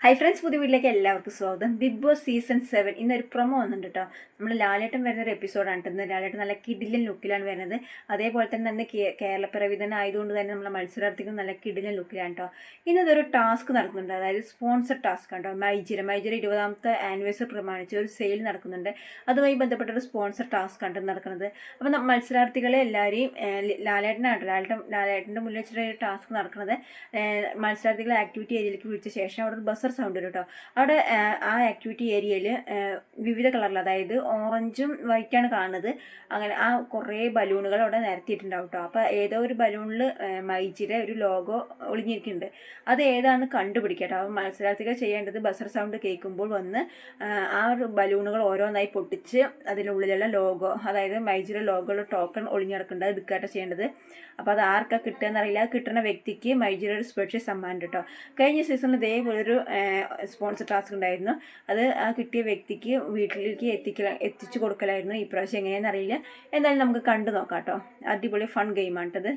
Hi friends പുതിയ വീട്ടിലേക്ക് എല്ലാവർക്കും സ്വാഗതം. ബിഗ് ബോസ് സീസൺ സെവൻ ഇന്നൊരു പ്രൊമോ വന്നിട്ട് കേട്ടോ നമ്മൾ ലാലേട്ടൻ വരുന്ന ഒരു എപ്പിസോഡാണ് ഇന്ന് ലാലേട്ടൻ നല്ല കിടിലൻ ലുക്കിലാണ് വരുന്നത്. അതേപോലെ തന്നെ അന്ന് കേരളപ്പിറവി തന്നെ ആയതുകൊണ്ട് തന്നെ നമ്മളെ മത്സരാർത്ഥിക്കും നല്ല കിടിലൻ ലുക്കിലാണ് കേട്ടോ ഇന്നതൊരു ടാസ്ക് നടക്കുന്നുണ്ട്. അതായത് സ്പോൺസർ ടാസ്ക് ആണ് കേട്ടോ മൈജിര മൈജിര ഇരുപതാമത്തെ ആനിവേഴ്സറി പ്രമാണിച്ച് ഒരു സെയിൽ നടക്കുന്നുണ്ട്. അതുമായി ബന്ധപ്പെട്ട ഒരു സ്പോൺസർ ടാസ്ക് ആണ് നടക്കുന്നത്. അപ്പോൾ മത്സരാർത്ഥികളെ എല്ലാവരെയും ലാലേട്ടനാണ് ലാലേട്ടൻ ലാലേട്ടന്റെ മുന്നിൽ വെച്ചിട്ട് ഒരു ടാസ്ക് നടക്കുന്നത്. മത്സരാർത്ഥികളെ ആക്ടിവിറ്റി ഏരിയയിലേക്ക് വിളിച്ച ശേഷം അവിടെ ഒരു സൗണ്ട് കേട്ടോ അവിടെ ആ ആക്ടിവിറ്റി ഏരിയയിൽ വിവിധ കളറിൽ അതായത് ഓറഞ്ചും വൈറ്റാണ് കാണുന്നത്. അങ്ങനെ ആ കുറേ ബലൂണുകൾ അവിടെ നിരത്തിയിട്ടുണ്ടാവും കേട്ടോ അപ്പോൾ ഏതോ ഒരു ബലൂണിൽ മൈജിയുടെ ഒരു ലോഗോ ഒളിഞ്ഞിരിക്കുന്നുണ്ട്. അത് ഏതാണെന്ന് കണ്ടുപിടിക്കുക കേട്ടോ അപ്പോൾ മത്സരാർത്ഥികൾ ചെയ്യേണ്ടത് ബസർ സൗണ്ട് കേൾക്കുമ്പോൾ വന്ന് ആ, ബലൂണുകൾ ഓരോന്നായി പൊട്ടിച്ച് അതിനുള്ളിലുള്ള ലോഗോ അതായത് മൈജിയുടെ ലോഗോയുടെ ടോക്കൺ ഒളിഞ്ഞിടക്കേണ്ടത് എടുക്കാട്ടോ ചെയ്യേണ്ടത്. അപ്പോൾ അത് ആർക്കാണ് കിട്ടുക എന്നറിയില്ല. കിട്ടുന്ന വ്യക്തിക്ക് മൈജിയുടെ ഒരു സ്പെഷ്യൽ സമ്മാനം കേട്ടോ കഴിഞ്ഞ സീസണിൽ ഇതേപോലെ ഒരു സ്പോൺസർ ടാസ്ക് ഉണ്ടായിരുന്നു. അത് ആ കിട്ടിയ വ്യക്തിക്ക് വീട്ടിലേക്ക് എത്തിക്കല എത്തിച്ചു കൊടുക്കലായിരുന്നു. ഈ പ്രാവശ്യം എങ്ങനെയാണെന്ന് അറിയില്ല. എന്തായാലും നമുക്ക് കണ്ടു നോക്കാം കേട്ടോ. അടിപൊളി ഫൺ ഗെയിമാണ് കേട്ടത്